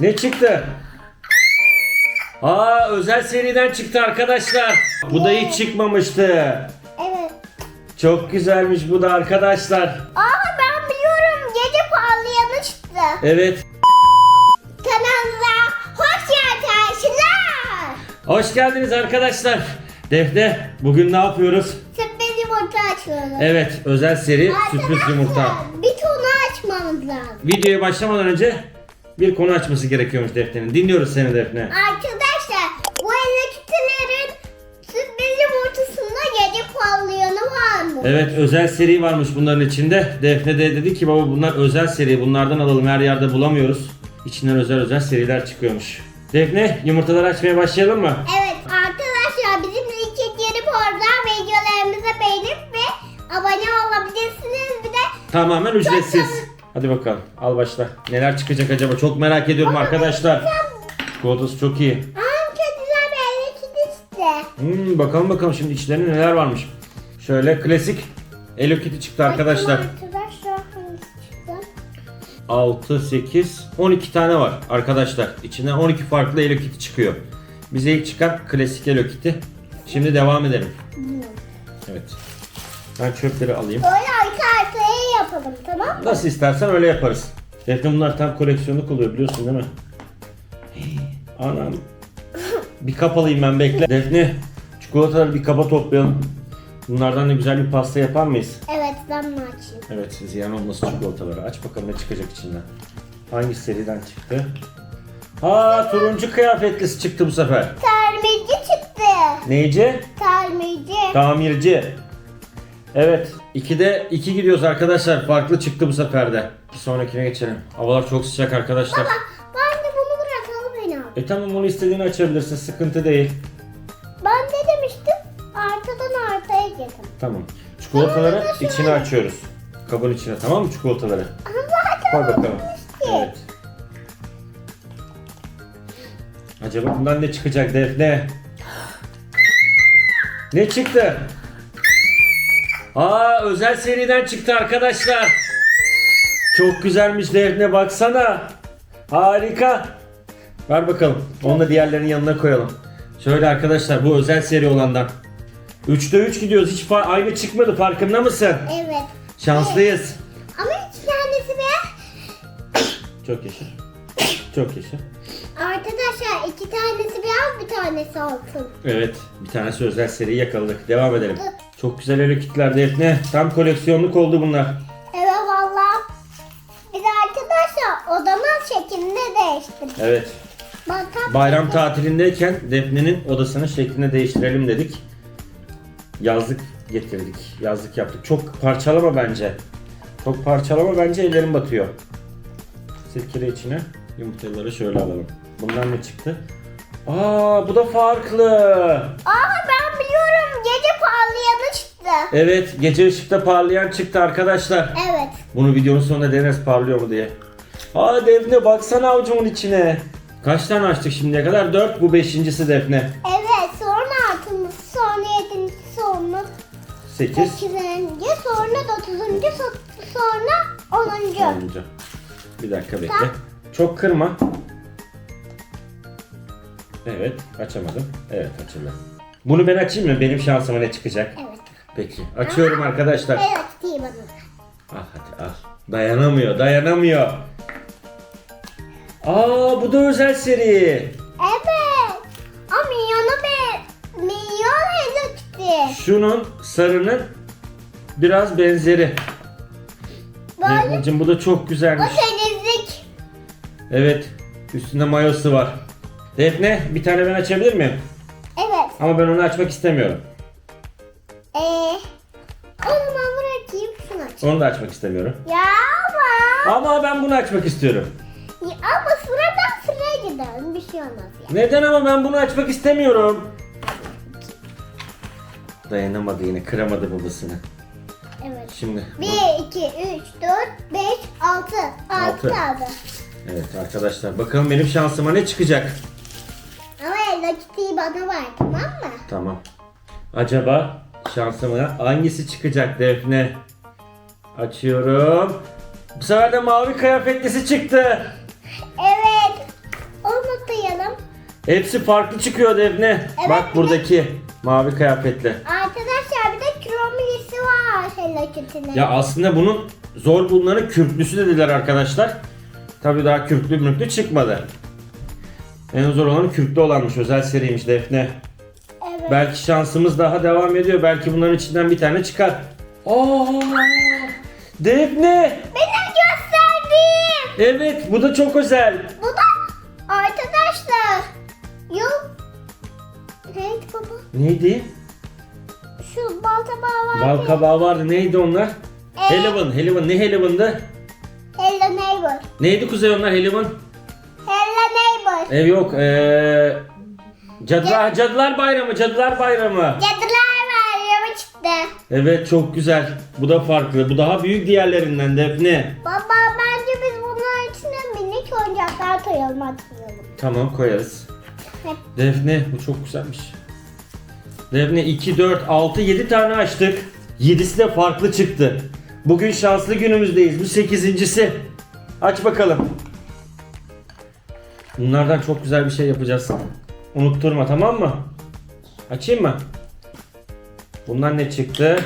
Ne çıktı? Aa özel seriden çıktı arkadaşlar. Bu da hiç çıkmamıştı. Evet. Çok güzelmiş bu da arkadaşlar. Aa ben biliyorum. Gece parlayanı çıktı. Evet. Kanalımıza hoş geldiniz arkadaşlar. Hoş geldiniz arkadaşlar. Defne bugün ne yapıyoruz? Sürpriz yumurta açıyoruz. Evet özel seri sürpriz yumurta. Bir tonu açmamız lazım. Videoya başlamadan önce bir konu açması gerekiyormuş Defne'nin. Dinliyoruz seni Defne. Arkadaşlar bu elektriklerin sürpriz yumurtasında gece parlayanı var mı? Evet özel seri varmış bunların içinde. Defne de dedi ki baba bunlar özel seri bunlardan alalım her yerde bulamıyoruz. İçinden özel özel seriler çıkıyormuş. Defne yumurtaları açmaya başlayalım mı? Evet arkadaşlar bizim iki yeni portal videolarımızı beğenip ve abone olabilirsiniz. Bir de Tamamen ücretsiz. Hadi bakalım al başla. Neler çıkacak acaba çok merak ediyorum arkadaşlar. Çikolatası çok iyi. Aa, güzel bir elektrikli işte. Hmm, bakalım bakalım şimdi içlerinde neler varmış. Şöyle klasik Hello Kitty çıktı arkadaşlar. Arkadaşlar hangisi çıktı? 6, 8, 12 tane var arkadaşlar. İçinden 12 farklı Hello Kitty çıkıyor. Bize ilk çıkan klasik Hello Kitty. Şimdi devam edelim. Evet. Ben çöpleri alayım. Böyle arkaya yapalım tamam mı? Nasıl istersen öyle yaparız. Defne bunlar tam koleksiyonluk oluyor biliyorsun değil mi? Hey, Anam. Bir kap alayım ben bekle. Defne çikolataları bir kaba toplayalım. Bunlardan da güzel bir pasta yapar mıyız? Evet ben mi açayım? Evet ziyan olmasın çikolataları. Aç bakalım ne çıkacak içinden. Hangi seriden çıktı? Ha turuncu kıyafetlisi çıktı bu sefer. Termirci çıktı. Neyci? Termirci. Tamirci. Evet. 2'de 2 gidiyoruz arkadaşlar. Farklı çıktı bu sefer de. Bir sonrakine geçelim. Havalar çok sıcak arkadaşlar. Bak ben de bunu bırakalım beni abi. E tamam onu istediğini açabilirsin. Sıkıntı değil. Ben de demiştim arkadan arkaya getir. Tamam. Çikolataları Tamam, şöyle. içine açıyoruz. Kabın içine tamam mı çikolataları? Koy bakalım. Evet. Acaba bundan ne çıkacak Defne? Ne çıktı? Aa özel seriden çıktı arkadaşlar. Çok güzelmiş Defne baksana. Harika. Ver bakalım. Onu da diğerlerinin yanına koyalım. Şöyle arkadaşlar bu özel seri olandan. 3'te 3 gidiyoruz. Hiç aynı çıkmadı farkında mısın? Evet. Şanslıyız. Ama iki tanesi be. Çok yaşa. Çok yaşa. Arkadaşlar iki tanesi beyaz bir tanesi altın. Evet, bir tanesi özel seriyi yakaladık. Devam edelim. Çok güzel elektrikler Defne. Tam koleksiyonluk oldu bunlar. Evet valla. Biz arkadaşlar odamın şeklini değiştirdik. Evet. Bakın. Bayram tatilindeyken Defne'nin odasının şeklini değiştirelim dedik. Yazlık getirdik. Yazlık yaptık. Çok parçalama bence. Çok parçalama bence ellerim batıyor. Sirkele içine yumurtaları şöyle alalım. Bundan ne çıktı? Aa bu da farklı. Aa parlayanı çıktı. Evet gece ışıkta parlayan çıktı arkadaşlar. Evet. Bunu videonun sonunda deneriz parlıyor mu diye. Aa Defne baksana avucumun içine. Kaç tane açtık şimdiye kadar? 4 bu beşincisi Defne. Evet sonra altılısı sonra yedincisi sonra 8. sekizinci sonra dokuzuncu so- sonra onuncu. Sonuncu. Bir dakika bekle. Tamam. Çok kırma. Evet açamadım. Evet açıldı. Bunu ben açayım mı? Benim şansıma ne çıkacak? Evet. Peki. Açıyorum arkadaşlar. Evet değil bana. Al hadi al. Dayanamıyor dayanamıyor. Aa bu da özel seri. Evet. Ama milyona be milyon Hello Kitty. Şunun sarının biraz benzeri. Böyle bu da çok o güzelmiş. temizlik. Evet. Üstünde mayosu var. Defne bir tane ben açabilir miyim? Ama ben onu açmak istemiyorum. Ee, o zaman bırakayım şunu aç. Onu da açmak istemiyorum. Ya ama. Ama ben bunu açmak istiyorum. Ya ama sıradan sıraya gidelim bir şey olmaz ya. Neden ama ben bunu açmak istemiyorum. Dayanamadı yine kıramadı babasını. Evet. Şimdi 1, 2, 3, 4, 5, 6. 6 Altı. kaldı. evet arkadaşlar bakalım benim şansıma ne çıkacak. Kitty'yi bana ver tamam mı? Tamam. Acaba şansıma hangisi çıkacak Defne? Açıyorum. Bu sefer de mavi kıyafetlisi çıktı. Evet. Hepsi farklı çıkıyor Defne. Evet, Bak buradaki mavi kıyafetli. Arkadaşlar bir de kromilisi var Hello Kitty'nin. Ya aslında bunun zor bulunanı kürklüsü dediler arkadaşlar. Tabii daha kürklü mürklü çıkmadı. En zor olanı kürklü olanmış. Özel seriymiş Defne. Evet. Belki şansımız daha devam ediyor. Belki bunların içinden bir tane çıkar. Aa! Defne! Benim gösterdiğim. Evet bu da çok özel. Bu da arkadaşlar. Yok. Neydi baba? Neydi? Şu bal tabağı var. Bal kabağı vardı. Neydi onlar? Ee? Helivan. Helivan. Ne Helivan'dı? Hello Neighbor. Neydi kuzey onlar Helivan? Ev yok. Ee, Cadılar, Cadılar Bayramı. Cadılar Bayramı. Cadılar Bayramı çıktı. Evet çok güzel. Bu da farklı. Bu daha büyük diğerlerinden Defne. Baba bence biz bunların içine minik oyuncaklar koyalım atmayalım. Tamam koyarız. Defne bu çok güzelmiş. Defne 2, 4, 6, 7 tane açtık. 7'si de farklı çıktı. Bugün şanslı günümüzdeyiz. Bu 8.si. Aç bakalım. Bunlardan çok güzel bir şey yapacağız. Unutturma tamam mı? Açayım mı? Bundan ne çıktı?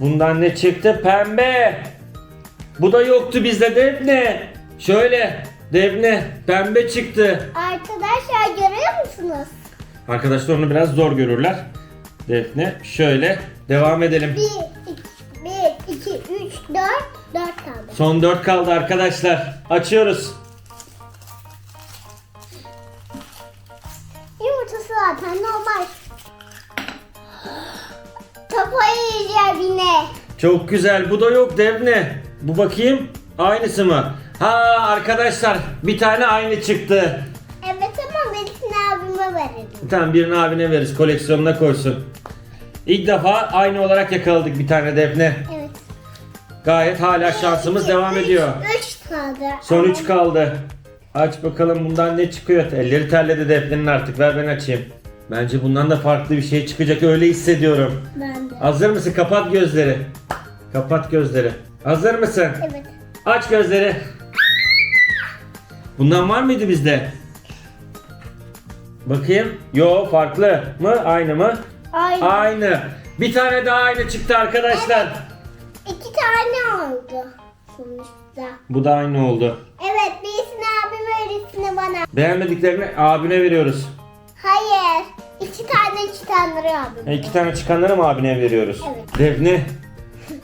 Bundan ne çıktı? Pembe. Bu da yoktu bizde Defne. Şöyle Defne pembe çıktı. Arkadaşlar görüyor musunuz? Arkadaşlar onu biraz zor görürler. Defne şöyle devam edelim. 1, 2, 3, 4, 4 kaldı. Son 4 kaldı arkadaşlar. Açıyoruz. Yine. Çok güzel. Bu da yok Defne. Bu bakayım. Aynısı mı? Ha arkadaşlar bir tane aynı çıktı. Evet ama birisini abime verelim. Tamam birini abine veririz koleksiyonuna koysun. İlk defa aynı olarak yakaladık bir tane Defne. Evet. Gayet hala şansımız devam ediyor. 3 kaldı. Son 3 kaldı. Aç bakalım bundan ne çıkıyor. Elleri terledi Defne'nin artık. Ver ben açayım. Bence bundan da farklı bir şey çıkacak. Öyle hissediyorum. Ben de. Hazır mısın? Kapat gözleri. Kapat gözleri. Hazır mısın? Evet. Aç gözleri. Bundan var mıydı bizde? Bakayım. Yo farklı mı? Aynı mı? Aynı. Aynı. Bir tane daha aynı çıktı arkadaşlar. İki tane oldu. Sonuçta. Bu da aynı oldu. Evet birisini abime birisini bana. Beğenmediklerini abine veriyoruz. Hayır. İki tane çıkanları abime. E, iki tane çıkanları mı abine veriyoruz? Evet. Defne.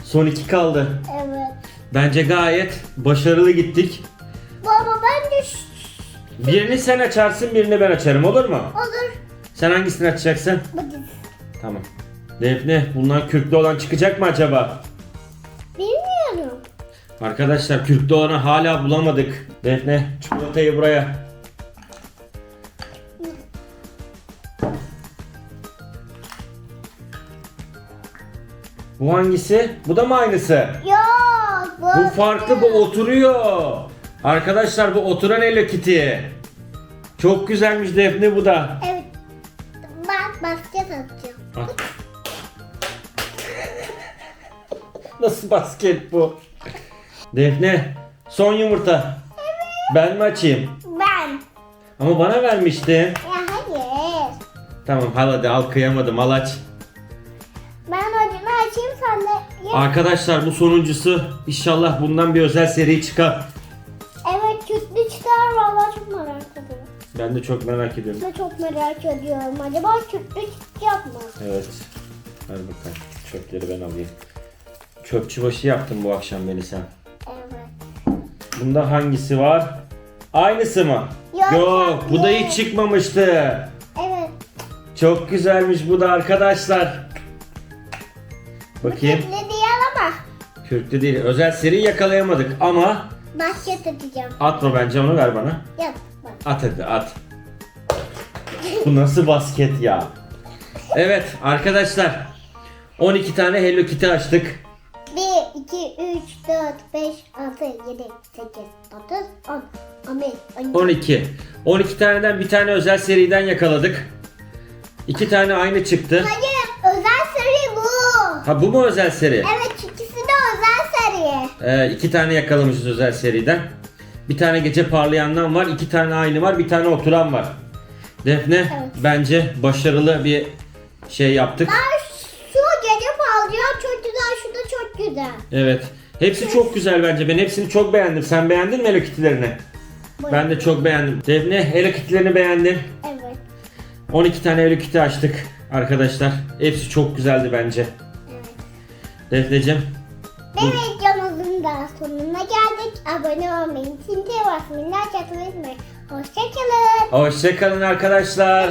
Son iki kaldı. Evet. Bence gayet başarılı gittik. Baba ben de Birini sen açarsın, birini ben açarım. Olur mu? olur. Sen hangisini açacaksın? Bu dizi. Tamam. Defne, bundan kürklü olan çıkacak mı acaba? Bilmiyorum. Arkadaşlar kürklü olanı hala bulamadık. Defne, çikolatayı buraya. Bu hangisi? Bu da mı aynısı? Yok. Bu, Bu farklı, bu oturuyor. Arkadaşlar bu oturan Hello Kitty. Çok güzelmiş Defne bu da. Evet. Ben basket atacağım. Nasıl basket bu? Defne, son yumurta. Ben mi açayım? Ben. Ama bana vermiştin. Ya hayır. Tamam al hadi al kıyamadım al aç. Arkadaşlar bu sonuncusu. İnşallah bundan bir özel seri çıkar. Evet kütlü çıkar valla çok merak ediyorum. Ben de çok merak ediyorum. Ben çok merak ediyorum. Acaba kütlü çıkacak mı? Evet. Hadi bakalım. Çöpleri ben alayım. Çöpçü başı yaptın bu akşam beni sen. Evet. Bunda hangisi var? Aynısı mı? Yok, Yok bu da hiç çıkmamıştı. Evet. Çok güzelmiş bu da arkadaşlar. Bakayım. Ama. Kürklü değil. Özel seri yakalayamadık ama Basket atacağım. atma bence onu ver bana. Yap. Bak. At hadi at. Bu nasıl basket ya? Evet arkadaşlar 12 tane Hello Kitty açtık. 1, 2, 3, 4, 5, 6, 7, 8, 9, 10, 11, 12. 12. 12 taneden bir tane özel seriden yakaladık. 2 tane aynı çıktı. Hayır, özel seri bu. Ha bu mu özel seri? Evet, Ee, iki tane yakalamışız özel seriden. Bir tane gece parlayandan var, iki tane aynı var, bir tane oturan var. Defne Evet. bence başarılı bir şey yaptık. Aa, şu gece parlıyor çok güzel şu da çok güzel. Evet. Hepsi çok güzel bence. Ben hepsini çok beğendim. Sen beğendin mi Hello Kitty'lerini? Ben de çok beğendim. Defne Hello Kitty'lerini beğendim. Evet. 12 tane Hello Kitty açtık arkadaşlar. Hepsi çok güzeldi bence. evet. Defneciğim da sonuna geldik. Abone olmayı, çinteye basmayı, like atmayı unutmayın. Hoşçakalın. hoşçakalın arkadaşlar.